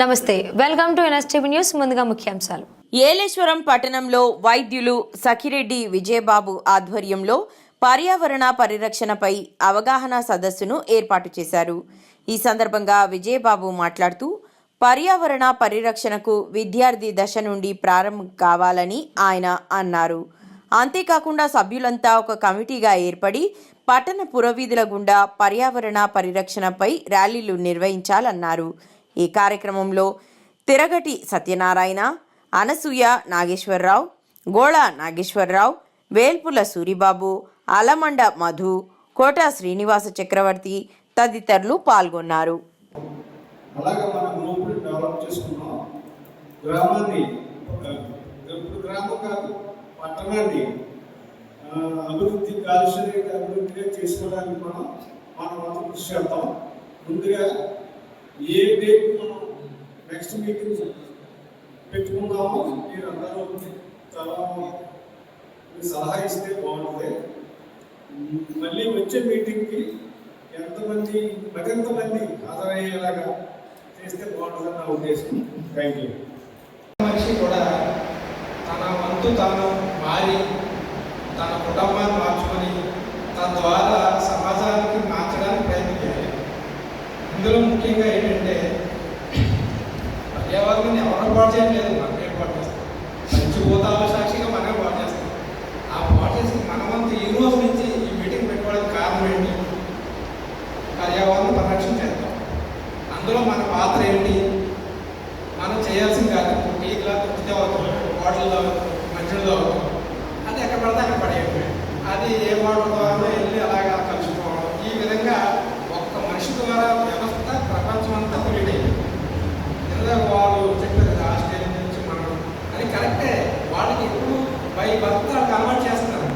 నమస్తే welcome to NSTV news ముందుగా ముఖ్యాంశాలు. ఏలేశ్వరం పట్టణంలో వైద్యులు సఖిరెడ్డి విజయబాబు ఆధ్వర్యంలో పర్యావరణ పరిరక్షణపై అవగాహన సదస్సును ఏర్పాటు చేశారు. ఈ సందర్భంగా విజయబాబు మాట్లాడుతూ పర్యావరణ పరిరక్షణకు విద్యార్థి దశ నుండి ప్రారంభం కావాలని ఆయన అన్నారు. అంతేకాకుండా సభ్యులంతా ఒక కమిటీగా ఏర్పడి పట్టణ పురవీధుల గుండా పర్యావరణ పరిరక్షణపై ర్యాలీలు నిర్వహించాలన్నారు. ఈ కార్యక్రమంలో తిరగటి సత్యనారాయణ అనసూయ నాగేశ్వరరావు గోళ నాగేశ్వరరావు వేల్పుల సూరిబాబు అలమండ మధు కోట శ్రీనివాస చక్రవర్తి తదితరులు పాల్గొన్నారు. అలాగే మన గ్రూపుని డెవలప్ చేసుకున్నాం. గ్రామాన్ని ఇప్పుడు గ్రామం కాదు పట్టణాన్ని అభివృద్ధి కాలుష్య అభివృద్ధిగా చేసుకోవడానికి మనం మనం వంతు కృషి చేద్దాం. ముందుగా ఏ డేట్ మనం నెక్స్ట్ మీటింగ్ పెట్టుకుందామో మీరు అందరూ చాలా సలహా ఇస్తే బాగుంటుంది. మళ్ళీ వచ్చే మీటింగ్కి ఎంతమంది మరింత మంది హాజరయ్యేలాగా చేస్తే బాగుంటుందని నా ఉద్దేశం. థ్యాంక్ యూ మనిషి కూడా తన వంతు తాను మారి తన కుటుంబాన్ని మార్చుకొని తద్వారా సమాజానికి మార్చడానికి ఇందులో ముఖ్యంగా ఏంటంటే పర్యావరణాన్ని ఎవరు పాటు చేయట్లేదు మనమే పాటు చేస్తాం. పంచభూతాల సాక్షిగా మనమే పాటు చేస్తాం. ఆ పాటు చేసి మనమంతా ఈ రోజు నుంచి ఈ మీటింగ్ పెట్టుకోవడానికి కారణం ఏంటి? పర్యావరణ పరిరక్షణ చేద్దాం. అందులో మన పాత్ర ఏంటి? మనం చేయాల్సిన కాదు టీ గ్లాస్ టీ బాటిల్ తాగుతాం మంచిలు తాగుతాం. అది ఎక్కడ పడితే అక్కడ పడేయండి అది ఏ వాటర్ ద్వారా వెళ్ళి అలాగా కలుసుకోవడం. ఈ విధంగా ఒక్క మనిషి ద్వారా ప్రపంచం అంతా పొల్యూట్ అయిపోయింది ఇందాక వాళ్ళు చెప్పారు కదా ఆస్ట్రేలియా నుంచి మనం అది కరెక్టే వాళ్ళకి ఎప్పుడు బై భర్త అలవాటు చేస్తున్నారు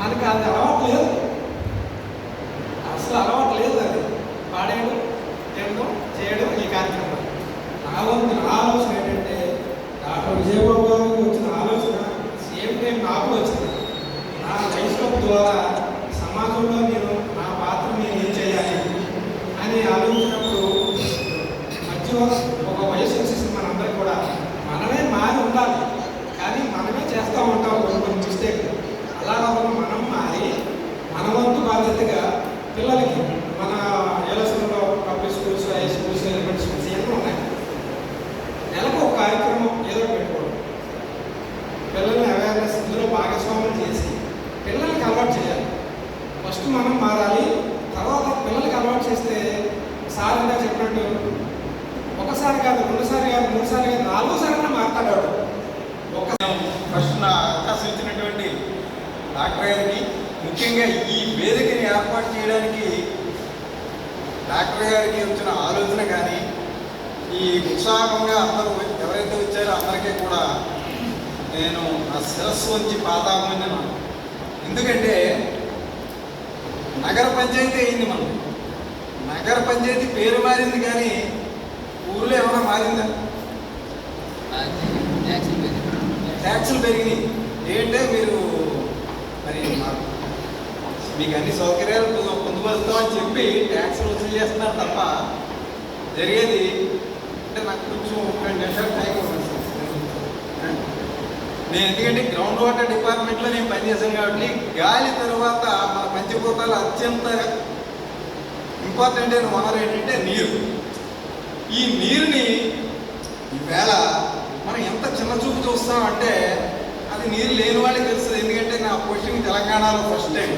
మనకి అది అలవాటు లేదు. అసలు అలవాటు లేదు అది పాడేయడం తినడం చేయడం ఈ కార్యక్రమం నా వంతు నా ఆలోచన ఏంటంటే డాక్టర్ విజయబాబు గారికి వచ్చిన ఆలోచన సేమ్ టైం నాకు వచ్చింది నా లైఫ్ ద్వారా సమాజంలో నేను నా పాత్ర నేను ఏం చేయాలి అని ఆలోచించినప్పుడు మధ్య ఒక వయసు వచ్చేసింది మనందరికి కూడా మనమే మారి ఉండాలి కానీ మనమే చేస్తూ ఉంటాం కొన్ని కొన్ని మిస్టేక్ అలా కాకుండా మనం మారి మన వంతు బాధ్యతగా పిల్లలకి మన ఏలసంలో public schools high schools element schools ఎన్నో ఉన్నాయి. నెలకు ఒక కార్యక్రమం ఏదో పెట్టుకోవడం. పిల్లల్ని అవేర్నెస్ ఇందులో భాగస్వామ్యం చేసి పిల్లలకి అలవాటు చేయాలి. ఫస్ట్ మనం మారాలి తర్వాత పిల్లలకి అలవాటు చేస్తే సార్ చెప్పినట్టు ఒకసారి కాదు రెండుసారి కాదు మూడుసారి కాదు నాలుగోసారి కూడా మాట్లాడాడు ఒక ఫస్ట్ నా అవకాశం ఇచ్చినటువంటి డాక్టర్ గారికి ముఖ్యంగా ఈ వేదికని ఏర్పాటు చేయడానికి డాక్టర్ గారికి వచ్చిన ఆలోచన కానీ ఈ ఉత్సాహంగా అందరూ ఎవరైతే వచ్చారో అందరికీ కూడా నేను నా శిరస్సు వంచి పాతామని ఎందుకంటే నగర పంచాయతీ అయింది మనం నగర పంచాయతీ పేరు మారింది కానీ ఊర్లో ఏమైనా మారిందా? ట్యాక్సులు పెరిగినాయి. ఏంటంటే మీరు మరి మీకు అన్ని సౌకర్యాలు పొందుపరుస్తామని చెప్పి ట్యాక్సులు వసూలు చేస్తున్నారు తప్ప జరిగేది అంటే నాకు కొంచెం ఒక రెండు నిమిషాలు టైం ఇవ్వండి నేను ఎందుకంటే గ్రౌండ్ వాటర్ డిపార్ట్మెంట్లో నేను పనిచేశాను కాబట్టి గాలి తర్వాత మన పంచభూతాలు అత్యంత ఇంపార్టెంట్ అయిన వనరు ఏంటంటే నీరు. ఈ నీరుని ఈవేళ మనం ఎంత చిన్న చూపు చూస్తామంటే అది నీరు లేని వాళ్ళకి తెలుస్తుంది. ఎందుకంటే నా పోస్టింగ్ తెలంగాణలో ఫస్ట్ టైం.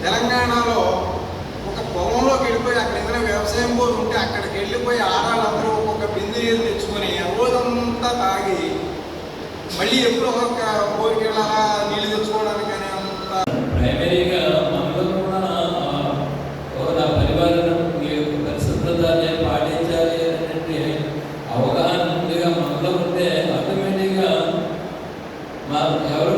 తెలంగాణలో ఒక పొలంలోకి వెళ్ళిపోయి అక్కడ ఏదైనా వ్యవసాయం పోయి ఉంటే అక్కడికి వెళ్ళిపోయి ఆడాలందరూ ఒక్కొక్క బిందు నీళ్ళు తెచ్చుకొని రోజంతా తాగి మళ్ళీ ఎప్పుడు ఒక ఊరికి వెళ్ళాలా నీళ్ళు తెచ్చుకోవడానికి అనే అంత ప్రైమరీగా మనలో కూడా ఒక పరివారం ఈ పాటించాలి అనేటువంటి అవగాహన ముందుగా మనలో ఉంటే ఆటోమేటిక్గా మా ఎవరు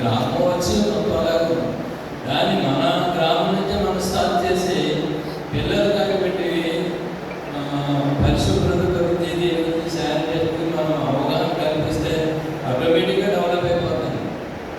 గ్రామం వచ్చి మనం పొలాలు కానీ మన